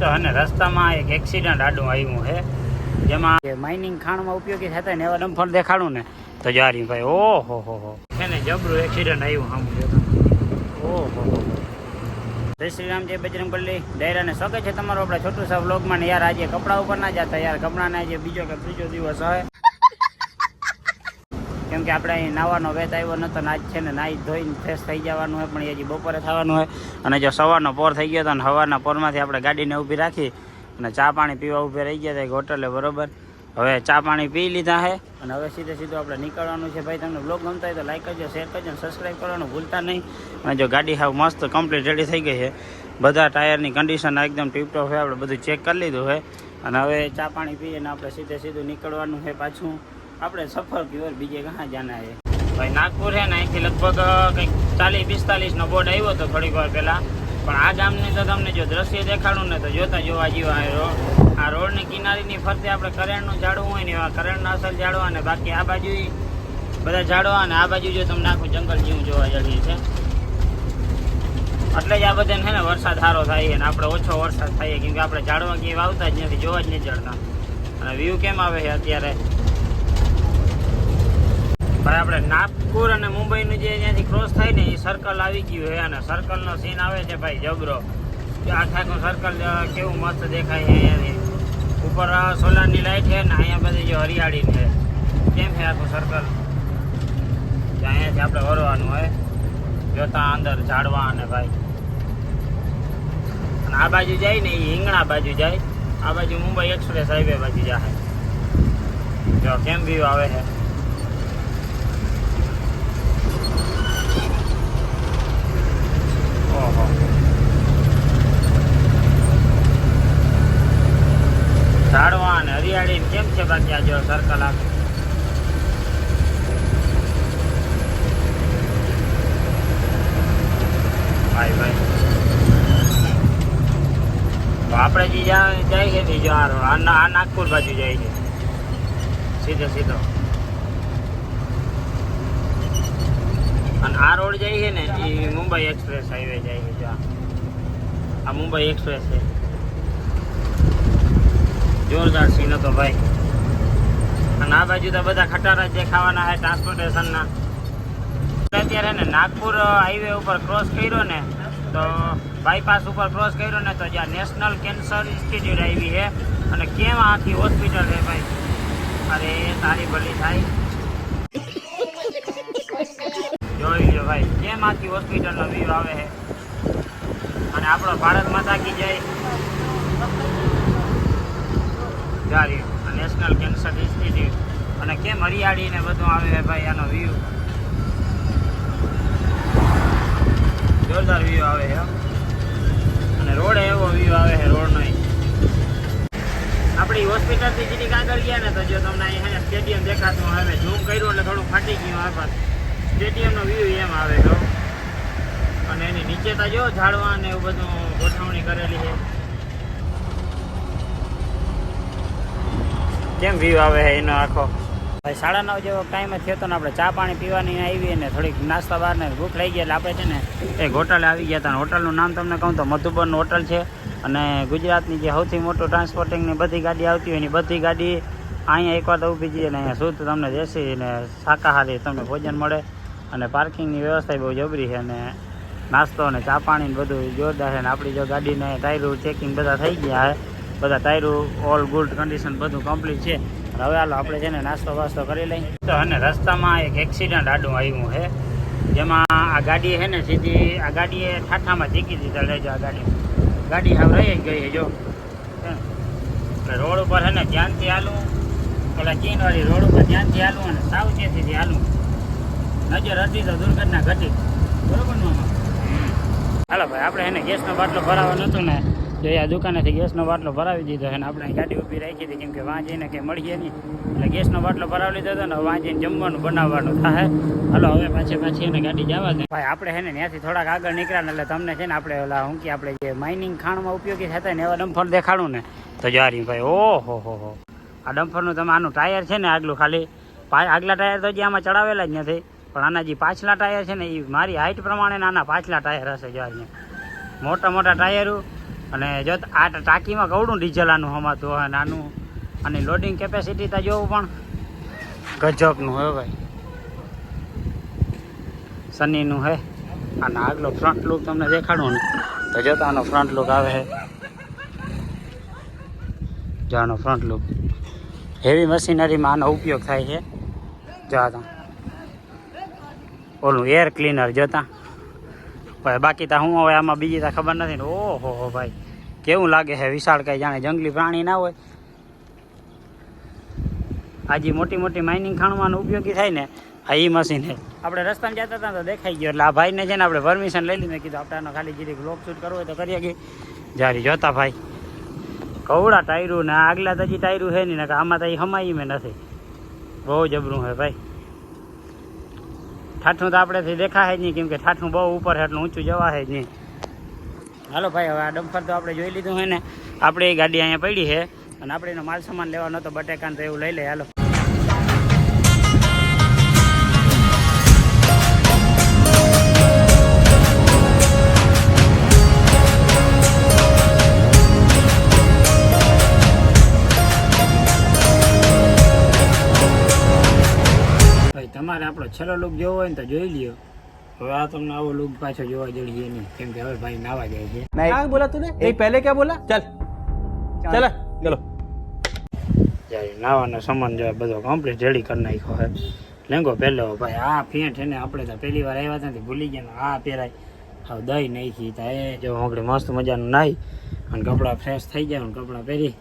તો અને રસ્તામાં એક એક્સિડન્ટ આડું આવ્યું છે. જેમાં માઇનિંગ ખાણમાં ઉપયોગી થતા ને એવા ડમ્ફર દેખાડું ને. તો જારી ભાઈ ઓહો હો હો છે ને જબરું એક્સિડન્ટ આવ્યું આમ ઓહો હો હો જય શ્રી રામ જય બજરંગ બલ્લી ડાયરાને સ્વાગત છે તમારો આપણે છોટું સાહેબ બ્લોગમાં ને યાર આજે કપડા ઉપર ના જતા યાર કપડાંના આજે બીજો કે ત્રીજો દિવસ હોય કેમ કે આપણે અહીં નાવાનો વેત આવ્યો નતો ને આજ છે ને નાહી ધોઈને ફ્રેશ થઈ જવાનું હોય, પણ એ હજી બપોરે થવાનું હોય. અને જો સવારનો પોર થઈ ગયો હતો અને સવારના પોરમાંથી આપણે ગાડીને ઊભી રાખી અને ચા પાણી પીવા ઊભી રહી ગયા હતા હોટલે, બરોબર? હવે ચા પાણી પી લીધા છે અને હવે સીધે સીધું આપણે નીકળવાનું છે. ભાઈ, તમને બ્લોગ ગમતા હોય તો લાઈક કરજો શેર કરજો અને સબસ્ક્રાઈબ કરવાનું ભૂલતા નહીં. અને જો ગાડી હાવ મસ્ત કમ્પ્લીટ રેડી થઈ ગઈ છે. બધા ટાયરની કન્ડિશન એકદમ ટીપટોપ છે. આપણે બધું ચેક કરી લીધું છે. અને હવે ચા પાણી પીને આપણે સીધે સીધું નીકળવાનું છે પાછું. આપણે સફર પ્યોર બીજે ક્યાં જાના છે? ભાઈ, નાગપુર છે ને, અહીંથી લગભગ કંઈક ચાલીસ, પિસ્તાલીસનો બોર્ડ આવ્યો હતો થોડીક વાર પહેલાં. પણ આ ગામની તો તમને જો દ્રશ્ય દેખાડું ને તો જોતા જોવા જેવા રોડ આ રોડની કિનારીની ફરતે આપણે કરેણનું ઝાડવું હોય ને એવા કરેણના અસર ઝાડવા અને બાકી આ બાજુ બધા ઝાડવા અને આ બાજુ જો તમને આખું જંગલ જેવું જોવા જઈએ છે. એટલે જ આ બધાને છે ને વરસાદ સારો થાય છે ને આપણે ઓછો વરસાદ થાય કેમ કે આપણે ઝાડવા ક્યાંય વાવતા જ નથી, જોવા જ નહીં ચડતા અને વ્યૂ કેમ આવે છે અત્યારે? ભાઈ, આપણે નાગપુર અને મુંબઈનું જે અહીંયાથી ક્રોસ થાય ને, એ સર્કલ આવી ગયું છે. અને સર્કલનો સીન આવે છે ભાઈ, જબરો. આખા આખે સર્કલ કેવું મસ્ત દેખાય છે અહીંયાથી. ઉપર સોલારની લાઈટ છે ને, અહીંયા બધી જો હરિયાળી છે. કેમ છે આખું સર્કલ અહીંયાથી આપણે વરવાનું હોય. જોતા અંદર ઝાડવા અને ભાઈ. અને આ બાજુ જાય ને એ હિંગણા બાજુ જાય. આ બાજુ મુંબઈ એક્સપ્રેસ હાઈવે બાજુ જાય. જો કેમ વ્યૂ આવે છે. ઝાડવા અને હરિયાળી ને કેમ છે બાકી આ જો સર્કલ આ ભાઈ ભાઈ. તો આપણે જે જ્યાં જાય છે ને જો આ road, આ ના- આ નાગપુર બાજુ જાય છે. સીધો સીધો. અને આ રોડ જાય છે ને, એ મુંબઈ એક્સપ્રેસ હાઈવે જાય છે, જો આ. મુંબઈ એક્સપ્રેસ છે. જોરદાર સીન હતો ભાઈ. અને આ બાજુ તો બધા ખટારા જ દેખાવાના છે ટ્રાન્સપોર્ટેશનના અત્યારે ને નાગપુર હાઈવે ઉપર ક્રોસ કર્યો ને, તો બાયપાસ ઉપર ક્રોસ કર્યો ને, તો જ્યાં નેશનલ કેન્સર ઇન્સ્ટિટ્યૂટ આવી છે. અને કેમ આખી હોસ્પિટલ છે ભાઈ. અરે, તારી ભલી થાય જોઈ કેમ હોસ્પિટલનો વ્યૂ આવે છે. અને આપણો ભારત માતા કી જય. જારી. નેશનલ કેન્સર ઇન્સ્ટિટ્યૂટ અને કેમ હરિયાળી ને બધું આવે છે ભાઈ આનો વ્યૂ જોરદાર વ્યૂ આવે છે અને રોડ એવો વ્યૂ આવે છે, રોડનો આપણી હોસ્પિટલથી જીરીક આગળ ગયા ને તો જો તમને અહીંયા સ્ટેડિયમ દેખાતું હવે ઝૂમ કર્યું એટલે થોડું ફાટી ગયું આ પર સ્ટેડિયમનો વ્યૂ એમ આવે તો અને એની નીચે તો જો ઝાડવા ને એવું બધું ગોઠવણી કરેલી છે. કેમ વ્યૂ આવે છે એનો આખો? ભાઈ, સાડા નવ જેવો ટાઈમ થયો હતો ને આપણે ચા પાણી પીવાની આવી અને થોડીક નાસ્તા બહાર ને ભૂખ લઈ ગઈ એટલે આપણે છે ને એક હોટલે આવી ગયા હતા. અને હોટલનું નામ તમને કહું તો મધુબન હોટલ છે. અને ગુજરાતની જે સૌથી મોટું ટ્રાન્સપોર્ટિંગની બધી ગાડી આવતી હોય એની બધી ગાડી અહીંયા એકવાર ઊભી જઈએ ને અહીંયા શુદ્ધ તમને દેશી ને શાકાહારી તમને ભોજન મળે. અને પાર્કિંગની વ્યવસ્થા બહુ જબરી છે અને નાસ્તો અને ચા પાણી બધું જોરદાર છે અને આપણી જો ગાડીને ટાયરો ચેકિંગ બધા થઈ ગયા છે. બધા ટાયરો ઓલ ગુડ કન્ડિશન બધું કમ્પ્લીટ છે. હવે હાલો આપણે છે ને નાસ્તો વાસ્તો કરી લઈએ. તો અને રસ્તામાં એક એક્સિડન્ટ આડું આવ્યું છે. જેમાં આ ગાડી છે ને સીધી આ ગાડીએ ઠાઠામાં ઝીકી દીધા લેજો આ ગાડી ગાડી હવે રહી જ ગઈ છે જો. રોડ ઉપર છે ને ધ્યાનથી હાલું. પેલા ચીનવાળી રોડ ઉપર ધ્યાનથી હાલું અને સાવચેતીથી હાલું. નજર હતી તો દુર્ઘટના ઘટી. બરોબર મામા? હાલો ભાઈ, આપણે એને ગેસનો બાટલો ભરાવાનો નહોતું ને, તો એ આ દુકાનેથી ગેસનો બાટલો ભરાવી દીધો અને આપણે ગાડી ઊભી રાખી હતી, કેમ કે વાં કંઈ મળીએ નહીં. એટલે ગેસનો બાટલો ભરાવી લીધો હતો ને વાં જઈને જમવાનું બનાવવાનું થાય. હાલો, હવે પાછી પાછી એને ગાડી જવા દે. ભાઈ, આપણે છે ને ત્યાંથી થોડાક આગળ નીકળ્યા ને, એટલે તમને છે ને આપણે ઓલા હું કે, આપણે જે માઇનિંગ ખાણમાં ઉપયોગી થતા ને, એવા ડમ્ફર દેખાડું ને, તો જારી ભાઈ, ઓહો, હો હો. આ ડમ્ફરનું તમે આનું ટાયર છે ને, આગલું ખાલી આગલા ટાયર તો જે આમાં ચડાવેલા જ નથી. પણ આના જે પાછલા ટાયર છે ને એ મારી હાઇટ પ્રમાણે આના પાછલા ટાયર હશે જો અહીંયા મોટા મોટા ટાયરો અને જો આ ટાંકીમાં કવડું ડીઝલ આનું હમાતું હોય, નાનું. અને લોડિંગ કેપેસિટી તો જોવું પણ ગજબનું હોય ભાઈ. સનીનું હે. અને આગલો ફ્રન્ટ લુક તમને દેખાડું ને તો જો આનો ફ્રન્ટ લુક આવે છે જો આનો ફ્રન્ટ લુક હેવી મશીનરીમાં આનો ઉપયોગ થાય છે. જો આ ઓલું એર ક્લીનર જોતા. ભાઈ, બાકી તો હું હવે આમાં બીજી તો ખબર નથી ને. ઓહો હો ભાઈ, કેવું લાગે છે? વિશાળ કઈ જાણે જંગલી પ્રાણી ના હોય. આ જે મોટી મોટી માઇનિંગ ખાણવાનો ઉપયોગી થાય ને, આ એ મશીન છે આપણે રસ્તામાં જતા હતા તો દેખાઈ ગયો. એટલે આ ભાઈને છે ને આપણે પરમિશન લઈ લીધી. મેં કીધું આપણે આનો ખાલી જીરી બ્લોક શૂટ કરવો હોય તો કરીએ કે. જારી જોતા ભાઈ. કવડા ટાયરું ને આગલા તો હજી ટાયરું છે નહીં ને કે આમાં તો એ હમાઈ મેં નથી. બહુ જબરું છે ભાઈ. ઠાઠું તો આપણેથી દેખાય જ નહીં, કેમ કે ઠાઠું બહુ ઉપર એટલું ઊંચું જવાય જ નહીં. હાલો ભાઈ, હવે આ ડમ્ફર તો આપણે જોઈ લીધું હોય ને. આપણે ગાડી અહીંયા પડી છે અને આપણે એનો માલ સામાન લેવાનો હતો, બટેકાને તો એવું લઈ લે, હાલો. છેલ્લો લુક જોવો હોય ને તો જોઈ લ્યો. હવે આ તમને આવો લુક પાછો જોવા જઈએ નહીં કેમ કે હવે ભાઈ નાવા જાય છે. ના બોલા તું એ પહેલે ક્યાં બોલા? ચાલ. ચાલ. ચલો નાવાનો સમાન જો બધો કમ્પ્લીટ રેડી કરી નાખ્યો હે લેંગો પહેલો ભાઈ આ ફેંટ એને આપણે તો પહેલી વાર આવ્યા હતા ભૂલી ગયા આ પહેરાય. હવે દહીં નાખી તા એ જો હોંગડે મસ્ત મજાનું નાહી અને કપડાં ફ્રેશ થઈ જાય અને કપડાં પહેરી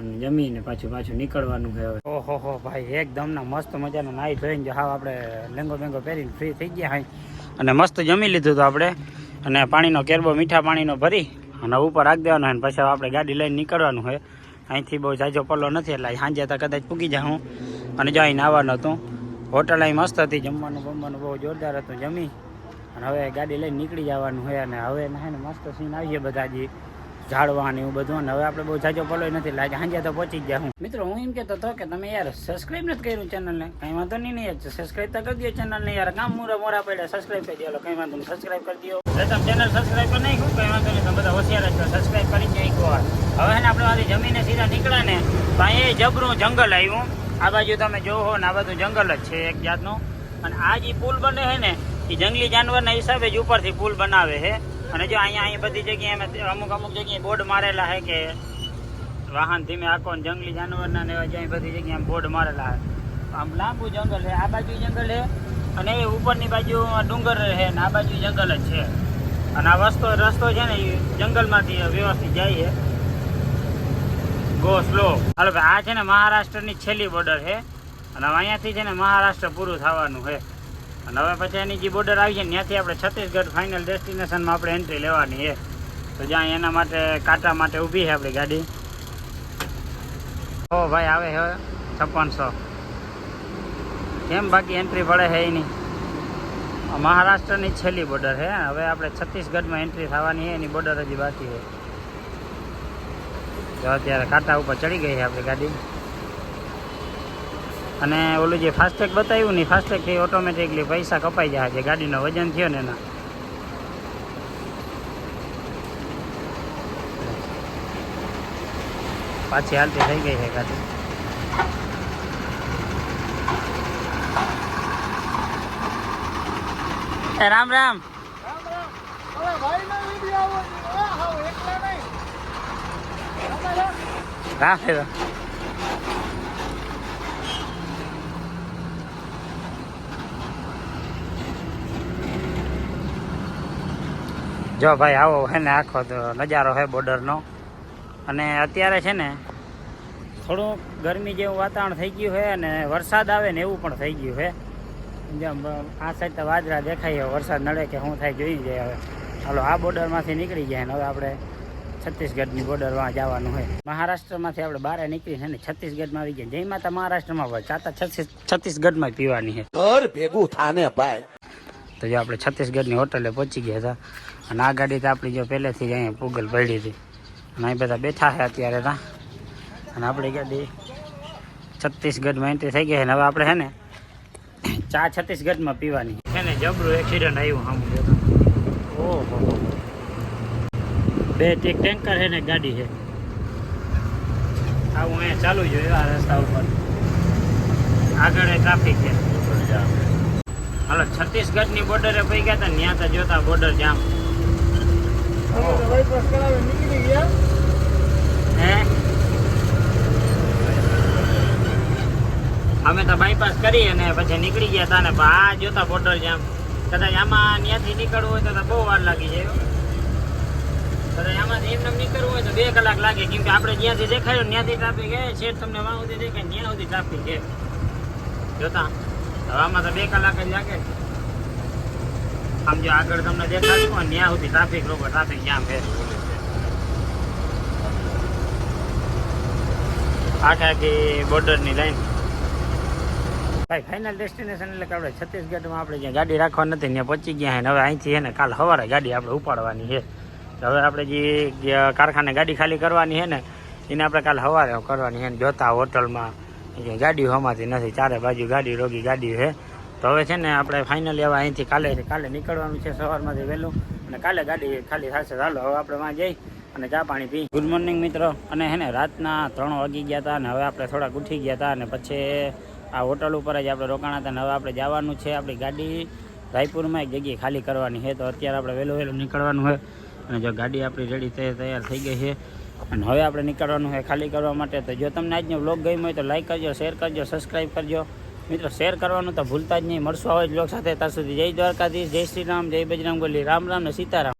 અને જમીને પાછું પાછું નીકળવાનું છે હવે. ઓહો, હો, ભાઈ, એકદમ ના મસ્ત મજાનો નાહી ધોઈને હાવ આપણે લેંગો બેંગો પહેરીને ફ્રી થઈ ગયા હાઈ અને મસ્ત જમી લીધું હતું આપણે. અને પાણીનો કેરબો, મીઠા પાણીનો ભરી અને ઉપર રાખી દેવાનો હોય પછી આપણે ગાડી લઈને નીકળવાનું હોય. અહીંથી બહુ જાજો પલ્લો નથી, એટલે સાંજે તો કદાચ પૂગી જાઉં અને જો અહીં આવવાનું હતું. હોટલ અહીં મસ્ત હતી, જમવાનું બમવાનું બહુ જોરદાર હતું, જમી. અને હવે ગાડી લઈને નીકળી જવાનું હોય અને હવે હે ને મસ્ત સીન આવીએ બધા ઝાડવા ને એવું બધું. હવે આપણે બહુ જાજો ફોલો નથી લાગે સાંજે તો પહોંચી જ હું. મિત્રો, હું એમ કહેતો હતો કે તમે યાર સબસ્ક્રાઈબ નથી કર્યું ચેનલને કંઈ વાંધો નહીં યાર. સબસ્ક્રાઇબ તો કરી દો ચેનલને યાર. કામ મોરા મોરા પડ્યા. સબસ્ક્રાઈબ કરી દો. કંઈ વાંધો નહીં. સબસ્ક્રાઈબ કરી દો. તમે ચેનલ સબસ્ક્રાઈબ કરી નાખ્યું કંઈ વાંધો નહીં. તમે બધા હોશિયાર છો. સબસ્ક્રાઈબ કરી જ એક વાર. હવે ને આપણે આજે જમીને સીધા નીકળ્યા ને ત્યાં એ જબરું જંગલ આવ્યું. આ બાજુ તમે જોવો ને, આ બધું જંગલ જ છે એક જાતનું. અને આ જે પુલ બને છે ને, એ જંગલી જાનવરના હિસાબે જ ઉપરથી પુલ બનાવે છે અને જો અહીંયા અહીં બધી જગ્યાએ અમુક અમુક જગ્યાએ બોર્ડ મારેલા છે કે વાહન ધીમે આખો જંગલી જાનવરના ને જ્યાં બધી જગ્યાએ બોર્ડ મારેલા છે આમ લાંબુ જંગલ છે આ બાજુ જંગલ છે અને એ ઉપરની બાજુ ડુંગર છે ને આ બાજુ જંગલ જ છે. અને આ રસ્તો રસ્તો છે ને એ જંગલમાંથી વ્યવસ્થિત જાય છે ગો સ્લો હાલો આ છે ને મહારાષ્ટ્રની છેલ્લી બોર્ડર છે અને અહીંયાથી છે ને મહારાષ્ટ્ર પૂરું થવાનું છે અને હવે પછી એની જે બોર્ડર આવી છે ત્યાંથી આપણે છત્તીસગઢ ફાઇનલ ડેસ્ટિનેશનમાં આપણે એન્ટ્રી લેવાની છે. તો જ્યાં એના માટે, કાંટા માટે ઊભી છે આપણી ગાડી. ઓ ભાઈ, આવે છે છપ્પનસો. કેમ બાકી એન્ટ્રી પડે છે એની? મહારાષ્ટ્રની છેલ્લી બોર્ડર છે હવે આપણે છત્તીસગઢમાં એન્ટ્રી થવાની છે, એની બોર્ડર હજી બાકી છે. તો અત્યારે કાંટા ઉપર ચડી ગઈ છે આપણી ગાડી. અને ઓલું જે ફાસ્ટેગ બતાવ્યું ને ફાસ્ટેગથી ઓટોમેટિકલી પૈસા કપાઈ જાય છે. ગાડીનો વજન થયો ને એના. પાછી હાલતી થઈ ગઈ છે ગાડી. રામ રામ. રામ રામ જો ભાઈ આવો હે ને આખો તો નજારો છે બોર્ડરનો અને અત્યારે છે ને થોડું ગરમી જેવું વાતાવરણ થઈ ગયું છે અને વરસાદ આવે ને એવું પણ થઈ ગયું છે. જેમ આ સાઈડ તો વાદરા દેખાય વરસાદ નડે કે શું થાય જોઈ જાય હવે હાલો આ બોર્ડરમાંથી નીકળી જાય ને હવે આપણે છત્તીસગઢની બોર્ડરમાં જવાનું હોય મહારાષ્ટ્રમાંથી આપણે બહાર નીકળી છે ને છત્તીસગઢમાં આવી ગયા. જય માતા મહારાષ્ટ્રમાં હોય ચાતા છત્તીસ છત્તીસગઢમાં પીવાની છે. ઘર ભેગું થાને ભાઈ. તો જો આપણે છત્તીસગઢની હોટલે પહોંચી ગયા હતા. અને આ ગાડી તો આપણી જો પહેલેથી જ અહીંયા પૂગલ પડી હતી. અને અહીં બધા બેઠા છે અત્યારે ત્યાં અને આપણી ગાડી છત્તીસગઢમાં એન્ટ્રી થઈ ગઈ છે. ને હવે આપણે છે ને ચા છત્તીસગઢમાં પીવાની. છે ને જબરું એક્સિડન્ટ આવ્યું આમ ઓહો. બે એક ટેન્કર છે ને ગાડી છે. આવું અહીંયા ચાલુ જ હોય આ રસ્તા ઉપર. આગળ ટ્રાફિક છે. હાલો છત્તીસગઢની બોર્ડરે પઈ ગયા હતા ત્યાં તો જોતા બોર્ડર જામ. અમે તો બાયપાસ કરી અને પછી નીકળી ગયા હતા ને આ જોતા બોર્ડર જામ કદાચ આમાં ત્યાંથી નીકળવું હોય તો બહુ વાર લાગી જાય. કદાચ આમાંથી એમને એમ નીકળવું હોય તો બે કલાક લાગે. કેમ કે આપણે જ્યાંથી દેખાયું ત્યાંથી ટ્રાફિક હે છે તમને વાં સુધી દેખાય ત્યાં સુધી ટ્રાફિક છે જોતા? હવે આમાં તો બે કલાક જ લાગે. આમ જો આગળ તમને દેખાડશું અને ત્યાં સુધી ટ્રાફિક લોકો ટ્રાફિક જામ ફેર આખાથી આખી બોર્ડરની લાઈન ભાઈ ફાઇનલ ડેસ્ટિનેશન એટલે કે આપણે છત્તીસગઢમાં આપણે જ્યાં ગાડી રાખવા નથી, ત્યાં પહોંચી ગયા હવે અહીંથી ને કાલ સવારે ગાડી આપણે ઉપાડવાની છે હવે આપણે જે કારખાને ગાડી ખાલી કરવાની છે ને, એને આપણે કાલ સવારે કરવાની છે ને જોતા હોટલમાં. ગાડીઓ હમાતી નથી, ચારે બાજુ ગાડી રોગી ગાડી છે તો હવે છે ને આપણે ફાઇનલી હવે અહીંથી કાલે કાલે નીકળવાનું છે, સવારમાંથી વહેલું. અને કાલે ગાડી ખાલી થશે. ચાલો, હવે આપણે વાં જઈ અને ચા પાણી પી. ગુડ મોર્નિંગ મિત્રો. અને હે ને રાતના ત્રણ વાગી ગયા હતા અને હવે આપણે થોડાક ઉઠી ગયા હતા અને પછી આ હોટલ ઉપર જ આપણે રોકાણા હતા અને હવે આપણે જવાનું છે આપણી ગાડી. રાયપુરમાં એક જગ્યાએ ખાલી કરવાની છે. તો અત્યારે આપણે વહેલું વહેલું નીકળવાનું છે. અને જો ગાડી આપણી રેડી થઈ, તૈયાર થઈ ગઈ છે. અને હવે આપણે નીકળવાનું છે ખાલી કરવા માટે. તો જો તમને આજનો બ્લોગ ગમ્યો હોય તો લાઈક કરજો શેર કરજો સબસ્ક્રાઈબ કરજો. મિત્રો શેર કરવાનું તો ભૂલતા જ નહીં. મળશું આવા જ લોકો સાથે. ત્યાં સુધી જય દ્વારકાધીશ, જય શ્રી રામ જય બજરંગ રામ રામ ને સીતારામ.